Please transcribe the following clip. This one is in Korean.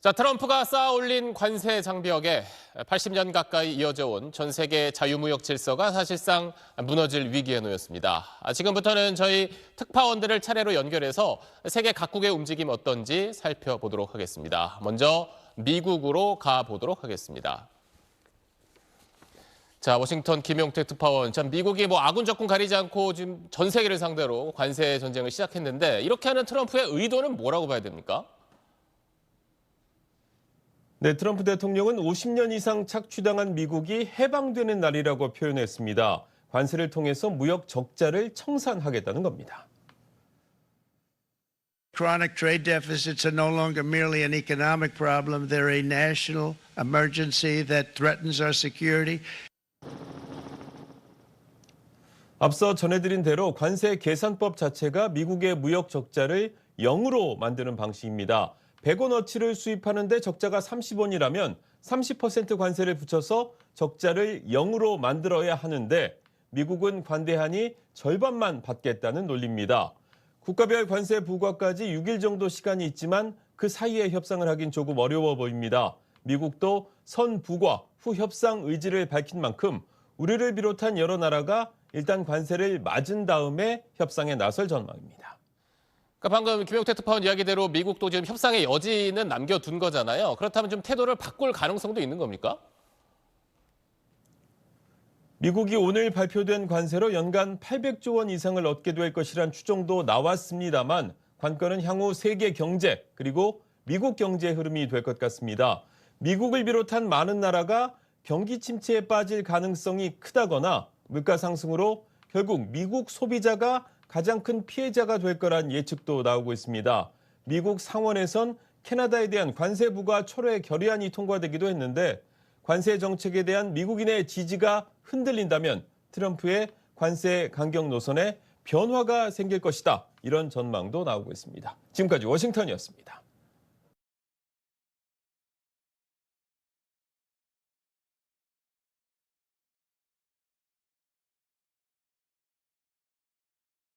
자, 트럼프가 쌓아 올린 관세 장벽에 80년 가까이 이어져 온 전 세계 자유무역 질서가 사실상 무너질 위기에 놓였습니다. 아, 지금부터는 저희 특파원들을 차례로 연결해서 세계 각국의 움직임 어떤지 살펴보도록 하겠습니다. 먼저 미국으로 가보도록 하겠습니다. 자, 워싱턴 김용태 특파원. 참 미국이 뭐 아군 적군 가리지 않고 지금 전 세계를 상대로 관세 전쟁을 시작했는데 이렇게 하는 트럼프의 의도는 뭐라고 봐야 됩니까? 네, 트럼프 대통령은 50년 이상 착취당한 미국이 해방되는 날이라고 표현했습니다. 관세를 통해서 무역 적자를 청산하겠다는 겁니다. Chronic trade deficits are no longer merely an economic problem, they're a national emergency that threatens our security. 앞서 전해드린 대로 관세 계산법 자체가 미국의 무역 적자를 0으로 만드는 방식입니다. 100원어치를 수입하는데 적자가 30원이라면 30% 관세를 붙여서 적자를 0으로 만들어야 하는데 미국은 관대하니 절반만 받겠다는 논리입니다. 국가별 관세 부과까지 6일 정도 시간이 있지만 그 사이에 협상을 하긴 조금 어려워 보입니다. 미국도 선 부과 후 협상 의지를 밝힌 만큼 우리를 비롯한 여러 나라가 일단 관세를 맞은 다음에 협상에 나설 전망입니다. 그러니까 방금 김용태 특파원 이야기대로 미국도 지금 협상의 여지는 남겨둔 거잖아요. 그렇다면 좀 태도를 바꿀 가능성도 있는 겁니까? 미국이 오늘 발표된 관세로 연간 800조 원 이상을 얻게 될 것이란 추정도 나왔습니다만 관건은 향후 세계 경제 그리고 미국 경제 흐름이 될 것 같습니다. 미국을 비롯한 많은 나라가 경기 침체에 빠질 가능성이 크다거나 물가 상승으로 결국 미국 소비자가 가장 큰 피해자가 될 거란 예측도 나오고 있습니다. 미국 상원에선 캐나다에 대한 관세 부과 철회 결의안이 통과되기도 했는데 관세 정책에 대한 미국인의 지지가 흔들린다면 트럼프의 관세 강경 노선에 변화가 생길 것이다. 이런 전망도 나오고 있습니다. 지금까지 워싱턴이었습니다.